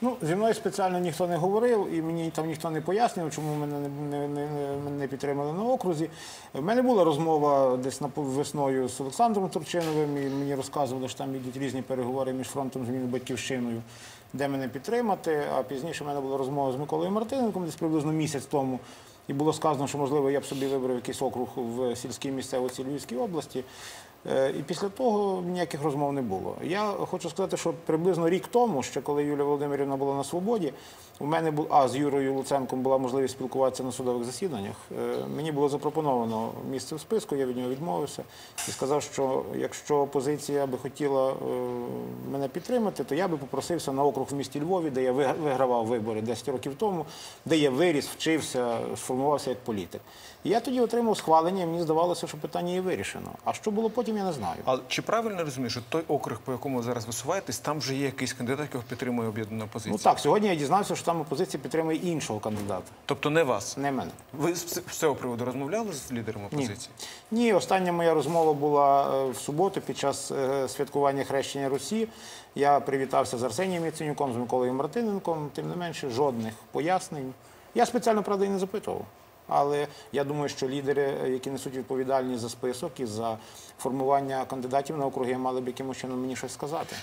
Ну, зі мною спеціально ніхто не говорив, і мені там ніхто не пояснював, чому мене не, не, не, не- підтримали на окрузі. У мене була розмова десь на весною з Олександром Турчиновим, і мені розказували, що там йдуть різні переговори між фронтом змін батьківщиною, де мене підтримати. А пізніше в мене була розмова з Миколою Мартиненком десь приблизно місяць тому. І було сказано, що можливо я б собі вибрав якийсь округ в сільській місцевості Львівській області. Е, І після того ніяких розмов не було. Я хочу сказати, що приблизно рік тому, ще коли Юлія Володимирівна була на свободі, у мене був а з Юрою Луценком була можливість спілкуватися на судових засіданнях. Е, Мені було запропоновано місце в списку, я від нього відмовився і сказав, що якщо опозиція би хотіла е, мене підтримати, то я би попросився на округ в місті Львові, де я ви- вигравав вибори 10 років тому, де я виріс, вчився, сформувався як політик. І я тоді отримав схвалення, і мені здавалося, що питання є вирішено. А що було потім, я не знаю. А чи правильно розумієш, що той округ, по якому ви зараз висуваєтесь, там вже є якийсь кандидат, якого підтримує об'єднана опозиція? Ну так, сьогодні я дізнався, що там опозиція підтримує іншого кандидата, Тобто не вас. не мене. Ви з цього приводу розмовляли з лідером опозиції? Ні, остання моя розмова була е, в суботу під час е, святкування хрещення Русі. Я привітався з Арсенієм Яценюком, з Миколою Мартиненком. Тим не менше, жодних пояснень. Я спеціально правда і не запитував. Але я думаю, що лідери, які несуть відповідальність за список і за формування кандидатів на округи, мали б якимось чином мені щось сказати.